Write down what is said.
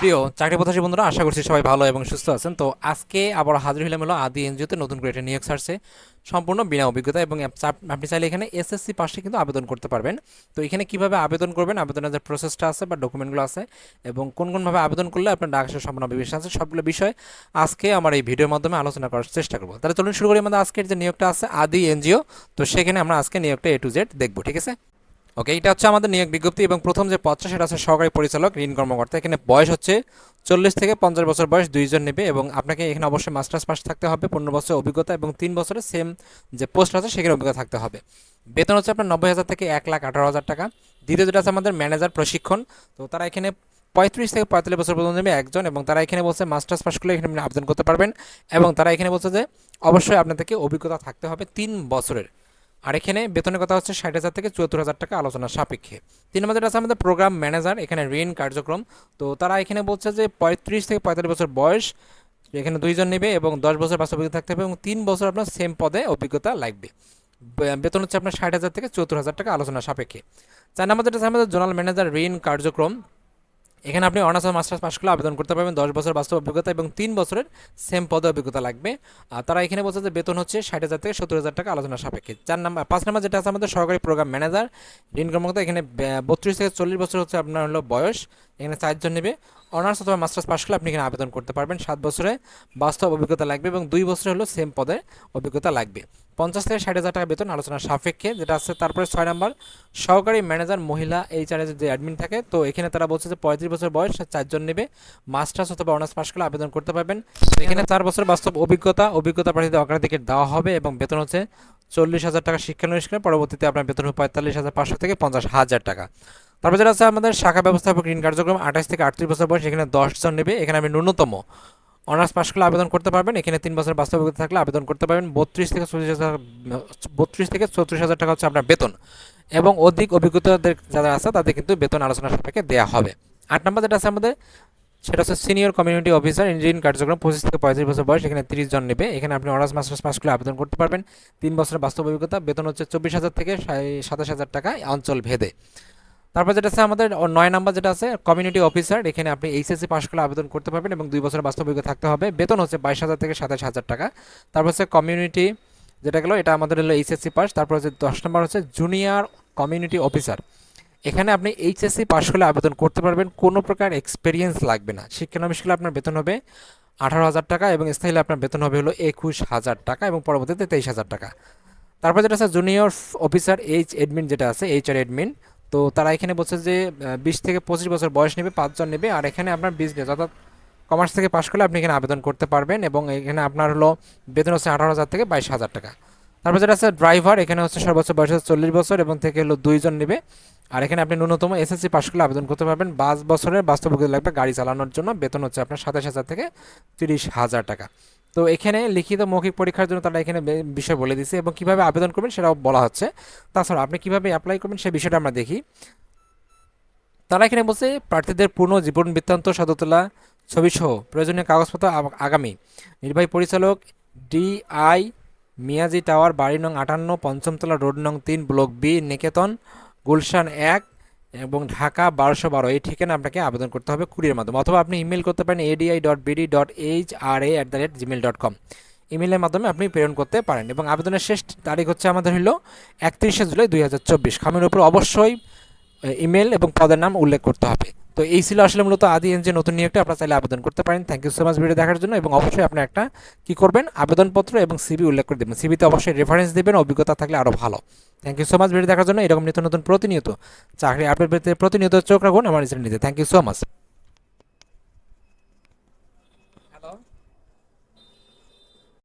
প্রিয় চাকরি প্রত্যাশী বন্ধুরা, আশা করছি সবাই ভালো এবং সুস্থ আছেন। তো আজকে আবার হাজির হলাম হলো আদি এনজিওতে নতুন করে একটা নিয়োগ ছাড়ছে সম্পূর্ণ বিনা অভিজ্ঞতা এবং আপনি চাইলে এখানে এসএসসি পাশে কিন্তু আবেদন করতে পারবেন। তো এখানে কীভাবে আবেদন করবেন, আবেদনের যে প্রসেসটা আছে বা ডকুমেন্টগুলো আছে এবং কোন কোনভাবে আবেদন করলে আপনার ডাক আসার সম্ভাবনা বেশি আছে, সবগুলো বিষয় আজকে আমার এই ভিডিওর মাধ্যমে আলোচনা করার চেষ্টা করব। তাহলে চলুন শুরু করি, আমাদের আজকের যে নিয়োগটা আছে আদি এনজিও। তো সেখানে আমরা আজকে নিয়োগটা এ টু জেড দেখব, ঠিক আছে? ওকে এটা হচ্ছে আমাদের নিয়োগ বিজ্ঞপ্তি এবং প্রথম যে পদটা সেটা হচ্ছে সহকারী পরিচালক, ঋণ কর্মকর্তা। এখানে বয়স হচ্ছে চল্লিশ থেকে পঞ্চাশ বছর বয়স দুইজন নেবে এবং আপনাকে এখানে অবশ্যই মাস্টার্স পাস থাকতে হবে, পনেরো বছর অভিজ্ঞতা এবং তিন বছরের সেম যে পোস্ট আছে সেখানে অভিজ্ঞতা থাকতে হবে। বেতন হচ্ছে আপনার নব্বই হাজার থেকে এক লাখ আঠারো হাজার টাকা। দ্বিতীয় যেটা আছে আমাদের ম্যানেজার প্রশিক্ষণ। তো তারা এখানে পঁয়ত্রিশ থেকে পঁয়তাল্লিশ বছর পর্যন্ত নেবে একজন এবং তারা এখানে বলছে মাস্টার্স পাস করলে এখানে আপনি আবেদন করতে পারবেন এবং তারা এখানে বলছে যে অবশ্যই আপনাদেরকে অভিজ্ঞতা থাকতে হবে তিন বছরের। আর এখানে বেতনের কথা হচ্ছে ষাট হাজার থেকে চুয়াত্তর হাজার টাকা আলোচনা সাপেক্ষে। তিন নম্বর আছে, আমাদের প্রোগ্রাম ম্যানেজার এখানে ঋণ কার্যক্রম। তো তারা এখানে বলছে যে পঁয়ত্রিশ থেকে পঁয়তাল্লিশ বছর বয়স, এখানে দুইজন নেবে এবং দশ বছর বাস্তব অভিজ্ঞতা থাকতে হবে এবং তিন বছর আপনার সেম পদে অভিজ্ঞতা লাগবে। বেতন হচ্ছে আপনার ষাট হাজার থেকে চুয়াত্তর হাজার টাকা আলোচনা সাপেক্ষে। চার নম্বর আছে, আমাদের জোনাল ম্যানেজার ঋণ কার্যক্রম। এখানে আপনি অনার্স আর মাস্টার্স পাস করলে আবেদন করতে পারবেন। দশ বছর বাস্তব অভিজ্ঞতা এবং তিন বছরের সেম পদে অভিজ্ঞতা লাগবে। আর তারা এখানে বলছে যে বেতন হচ্ছে ষাট হাজার থেকে সত্তর হাজার টাকা আলোচনা সাপেক্ষে। চার নাম্বার, পাঁচ নাম্বার যেটা আছে আমাদের সরকারি প্রোগ্রাম ম্যানেজার ঋণ কর্মকর্তা, এখানে বত্রিশ থেকে চল্লিশ বছর হচ্ছে আপনার হলো বয়স। এখানে চারজন নেবে। অনার্স অথবা মাস্টার্স পাস করলে আপনি এখানে আবেদন করতে পারবেন। সাত বছরে বাস্তব অভিজ্ঞতা লাগবে এবং দুই বছরে হলো সেম পদে অভিজ্ঞতা লাগবে। পঞ্চাশ থেকে ষাট হাজার টাকা বেতন আলোচনা সাপেক্ষে, যেটা আছে তারপরে ছয় নম্বর, সহকারী ম্যানেজার মহিলা এইচআর যে অ্যাডমিন থাকে, তো এখানে তারা বলছে যে পঁয়ত্রিশ বছর বয়স চারজন নেবে, মাস্টার্স অথবা অনার্স পাস করলে আবেদন করতে পারবেন। এখানে চার বছর বাস্তব অভিজ্ঞতা অভিজ্ঞতা প্রার্থীদের অগ্রাধিকার দেওয়া হবে এবং বেতন হচ্ছে চল্লিশ হাজার টাকা শিক্ষানুষ্ঠানে পরবর্তীতে আপনার বেতন হবে পঁয়তাল্লিশ হাজার পাঁচশো থেকে পঞ্চাশ হাজার টাকা। তারপর যেটা আছে আমাদের শাখা ব্যবস্থাপক ঋণ কার্যক্রম, আঠাশ থেকে আটত্রিশ বছর বয়স, এখানে দশজন নেবে, এখানে আমি ন্যূনতম অনার্স পাস করলে আবেদন করতে পারবেন। এখানে তিন বছর বাস্তব অভিজ্ঞতা থাকলে আবেদন করতে পারবেন। বত্রিশ থেকে চল্লিশ হাজার, বত্রিশ থেকে চৌত্রিশ হাজার টাকা হচ্ছে আপনার বেতন। এবং অধিক অভিজ্ঞতাদের যারা আছে, তাদের কিন্তু বেতন আলোচনা সাপেক্ষে দেওয়া হবে। আট নম্বর যেটা আছে আমাদের, সেটা হচ্ছে সিনিয়র কমিউনিটি অফিসার ইঞ্জিনিয়ারিং কার্যক্রম, পঁচিশ থেকে পঁয়ত্রিশ বছর বয়স, এখানে তিরিশ জন নেবে। এখানে আপনি অনার্স, মাস্টার্স পাস করলে আবেদন করতে পারবেন। তিন বছরের বাস্তব অভিজ্ঞতা, বেতন হচ্ছে চব্বিশ হাজার থেকে সাতাশ হাজার টাকা, অঞ্চল ভেদে। তারপর যেটা আছে, আমাদের নয় নাম্বার যেটা আছে কমিউনিটি অফিসার এখানে আপনি এইচএসসি পাস করলে আবেদন করতে পারবেন এবং দুই বছর বাস্তব অভিজ্ঞতা থাকতে হবে। বেতন হচ্ছে বাইশ হাজার থেকে সাতাশ হাজার টাকা। তারপর হচ্ছে কমিউনিটি যেটা গেলো, এটা আমাদের হলো এইচএসসি পাস তারপর হচ্ছে দশ নম্বর হচ্ছে জুনিয়র কমিউনিটি অফিসার এখানে আপনি এইচএসসি পাস করলে আবেদন করতে পারবেন। কোনো প্রকার এক্সপিরিয়েন্স লাগবে না। শিক্ষানবিশকালে আপনার বেতন হবে আঠারো হাজার টাকা এবং স্থায়ী আপনার বেতন হবে হলো একুশ হাজার টাকা এবং পরবর্তীতে তেইশ হাজার টাকা। তারপর যেটা আছে জুনিয়র অফিসার এইচ এডমিন যেটা আছে এইচআর এডমিন তো তারা এখানে বলছে যে বিশ থেকে পঁচিশ বছর বয়স নেবে, পাঁচজন নেবে, আর এখানে আপনার বিজনেস অর্থাৎ কমার্স থেকে পাশ করলে আপনি এখানে আবেদন করতে পারবেন এবং এখানে আপনার হলো বেতন হচ্ছে আঠারো হাজার থেকে বাইশ হাজার টাকা। তারপর যেটা আছে ড্রাইভার এখানে হচ্ছে সর্বোচ্চ বয়স হচ্ছে চল্লিশ বছর এবং থেকে হলো দুইজন নেবে। আর এখানে আপনি ন্যূনতম এসএসসি পাশ করলে আবেদন করতে পারবেন। পাঁচ বছরের বাস্তব লাগবে গাড়ি চালানোর জন্য। বেতন হচ্ছে আপনার সাতাশ হাজার থেকে তিরিশ হাজার টাকা। তো এখানে লিখিত মৌখিক পরীক্ষার জন্য তারা এখানে বিষয় বলে দিছে এবং কীভাবে আবেদন করবেন সেটাও বলা হচ্ছে। তাছাড়া আপনি কীভাবে অ্যাপ্লাই করবেন সেই বিষয়টা আমরা দেখি। তারা এখানে বলছে, প্রার্থীদের পূর্ণ জীবন বৃত্তান্ত সদতলা ছবি সহ প্রয়োজনীয় কাগজপত্র আগামী। নির্বাহী পরিচালক ডিআই মিয়াজি টাওয়ার, বাড়ি নং আটান্ন পঞ্চমতলা রোড নং তিন, ব্লক বি, নিকেতন, গুলশান এক এবং ঢাকা বারোশো বারো। এই ঠিকানা আপনাকে আবেদন করতে হবে কুরিয়ার মাধ্যমে অথবা আপনি ইমেল করতে পারেন ADI dot BD dot H R A at the rate Gmail dot com ইমেলের মাধ্যমে আপনি প্রেরণ করতে পারেন এবং আবেদনের শেষ তারিখ হচ্ছে আমাদের হলো একত্রিশে জুলাই দুই হাজার চব্বিশ। খামের উপর অবশ্যই ইমেল এবং পদের নাম উল্লেখ করতে হবে। তো এই ছিল আসলে মূলত আদি এনজি নতুন নিয়োগটা, আপনারা চাইলে আবেদন করতে পারেন। Thank you so much video দেখার জন্য এবং অবশ্যই আপনি একটা কি করবেন? আবেদনপত্র এবং সিবি উল্লেখ করে দেবেন। সিবিতে অবশ্যই রেফারেন্স দেবেন, অভিজ্ঞতা থাকলে আরও ভালো। Thank you so much video দেখার জন্য। এরকম নিত্য নতুন প্রতিনিয়ত চাকরি আপডেট পেতে প্রতিনিয়ত চোখ রাখুন। আমার নিজের নিতে থ্যাংক ইউ সো মাচ